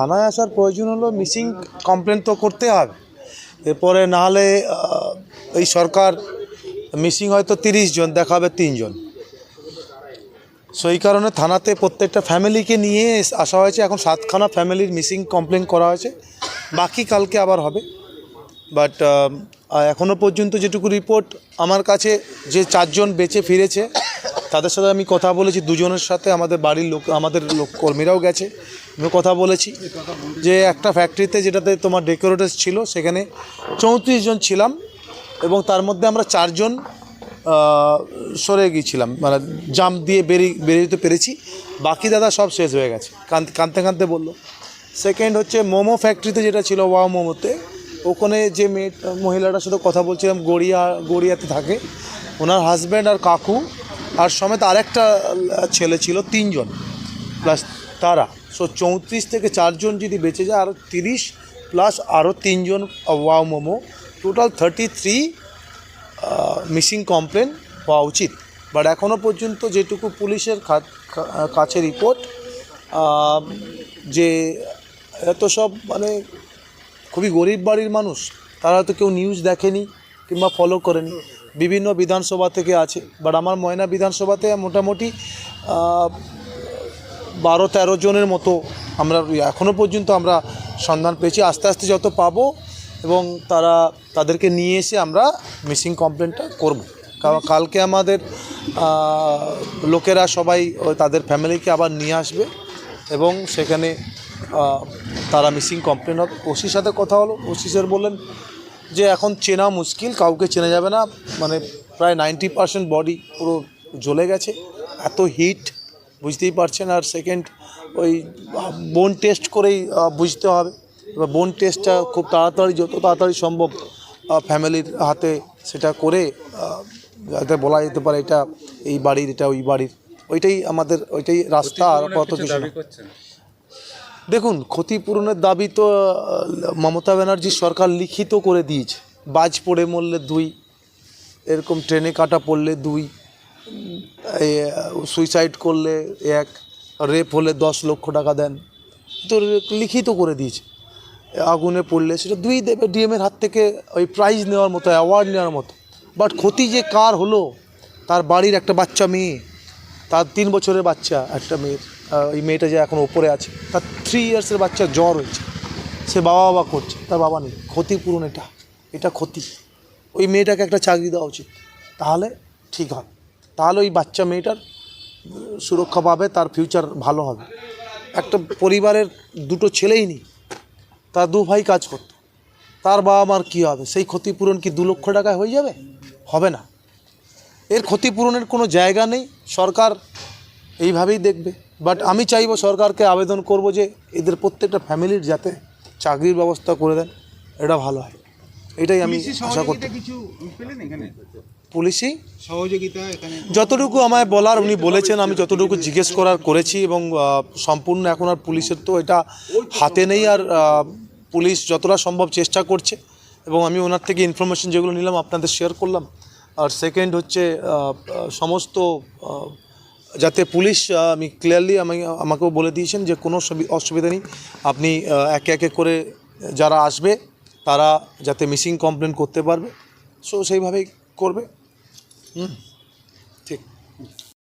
থানায় আসার প্রয়োজন হলো মিসিং কমপ্লেন তো করতে হবে। এরপরে নাহলে এই সরকার মিসিং হয়তো তিরিশ জন, দেখাবে তিনজন। সো এই কারণে থানাতে প্রত্যেকটা ফ্যামিলিকে নিয়ে আসা হয়েছে। এখন সাতখানা ফ্যামিলির মিসিং কমপ্লেন করা হয়েছে। বাকি কালকে আবার হবে। বাট এখনও পর্যন্ত যেটুকু রিপোর্ট আমার কাছে, যে চারজন বেঁচে ফিরেছে তাদের সাথে আমি কথা বলেছি, দুজনের সাথে আমাদের বাড়ির লোক, আমাদের লোক কর্মীরাও গেছে। আমি কথা বলেছি যে একটা ফ্যাক্টরিতে যেটাতে তোমার ডেকোরেটার্স ছিল, সেখানে চৌত্রিশ জন ছিলাম এবং তার মধ্যে আমরা চারজন সরে গিয়েছিলাম। মানে জাম্প দিয়ে বেরিয়ে বেরিয়ে যেতে পেরেছি। বাকি দাদা সব শেষ হয়ে গেছে। কাঁদতে কাঁদতে বলল। সেকেন্ড হচ্ছে মোমো ফ্যাক্টরিতে যেটা ছিল, ওয়াও মোমোতে, ওখানে যে মেয়ে, মহিলাটার সাথে কথা বলছিলাম, গড়িয়া, গড়িয়াতে থাকে। ওনার হাজব্যান্ড আর কাকু আর সমেত আরেকটা ছেলে ছিল, তিনজন প্লাস তারা। সো চৌত্রিশ থেকে চারজন যদি বেঁচে যায় আরও তিরিশ প্লাস আরও তিনজন wow momo. Total thirty three missing complain হওয়া উচিত। বাট এখনও পর্যন্ত যেটুকু পুলিশের কাছে রিপোর্ট যে এত সব মানে খুবই গরিব বাড়ির মানুষ, তারা হয়তো কেউ নিউজ দেখেনি। কিংবা ফলো করেনি। বিভিন্ন বিধানসভা থেকে আছে। বাট আমার ময়না বিধানসভাতে মোটামুটি বারো তেরো জনের মতো আমরা এখনও পর্যন্ত আমরা সন্ধান পেয়েছি। আস্তে আস্তে যত পাবো এবং তারা তাদেরকে নিয়ে এসে আমরা মিসিং কমপ্লেনটা করব। কারণ কালকে আমাদের লোকেরা সবাই তাদের ফ্যামিলিকে আবার নিয়ে আসবে এবং সেখানে তারা মিসিং কমপ্লেন হবে। ওসির সাথে কথা হলো। ওসি স্যার বললেন যে এখন চেনা মুশকিল কাউকে চেনা যাবে না মানে প্রায় নাইনটি পার্সেন্ট বডি পুরো জ্বলে গেছে। এত হিট বুঝতেই পারছেন আর সেকেন্ড ওই বোন টেস্ট করেই বুঝতে হবে। এবার বোন টেস্টটা খুব তাড়াতাড়ি যত তাড়াতাড়ি সম্ভব ফ্যামিলির হাতে সেটা করে যাতে বলা যেতে পারে এটা এই বাড়ির এটা ওই বাড়ির। ওইটাই আমাদের ওইটাই রাস্তা আর কত কিছু। দেখুন, ক্ষতিপূরণের দাবি তো মমতা ব্যানার্জি সরকার লিখিত করে দিয়েছে। বাজ পড়ে মরলে দুই, এরকম ট্রেনে কাটা পড়লে দুই সুইসাইড করলে এক, রেপ হলে দশ লক্ষ টাকা দেন। তো লিখিত করে দিয়েছে। আগুনে পড়লে সেটা দুই দেবে ডিএমের হাত থেকে, ওই প্রাইজ নেওয়ার মতো অ্যাওয়ার্ড নেওয়ার মতো। বাট ক্ষতি যে কার হলো, তার বাড়ির একটা বাচ্চা মেয়ে। তার তিন বছরের বাচ্চা, একটা মেয়ের ওই মেয়েটা যে এখন ওপরে আছে, তার থ্রি ইয়ার্সের বাচ্চা জ্বর হয়েছে। সে বাবা বাবা করছে, তার বাবা নেই, ক্ষতিপূরণ এটা এটা ক্ষতি। ওই মেয়েটাকে একটা চাকরি দেওয়া উচিত, তাহলে ঠিক হবে তাহলে ওই বাচ্চা মেয়েটার সুরক্ষা পাবে, তার ফিউচার ভালো হবে। একটা পরিবারের দুটো ছেলেই নেই, তার দু ভাই কাজ করতো, তার বাবা মার কী হবে? সেই ক্ষতিপূরণ কি দু লক্ষ টাকায় হয়ে যাবে? হবে না। এর ক্ষতিপূরণের কোনো জায়গা নেই সরকার এইভাবেই দেখবে। বাট আমি চাইব সরকারকে আবেদন করব যে এদের প্রত্যেকটা ফ্যামিলির যাতে চাকরির ব্যবস্থা করে দেন এটা ভালো হয়। এটাই আমি পুলিশি আশা করতে পুলিশই সহযোগিতা যতটুকু আমায় বলার উনি বলেছেন আমি যতটুকু জিজ্ঞেস করার করেছি এবং সম্পূর্ণ এখন আর পুলিশের তো এটা হাতে নেই আর পুলিশ যতটা সম্ভব চেষ্টা করছে। এবং আমি ওনার থেকে ইনফরমেশন যেগুলো নিলাম আপনাদের শেয়ার করলাম আর সেকেন্ড হচ্ছে সমস্ত যাতে পুলিশ আমি ক্লিয়ারলি আমি, আমাকেও বলে দিয়েছেন যে কোনো অসুবিধা নেই। আপনি একে একে করে যারা আসবে, তারা যাতে মিসিং কমপ্লেন করতে পারবে। সো সেইভাবেই করবে। হুম? ঠিক।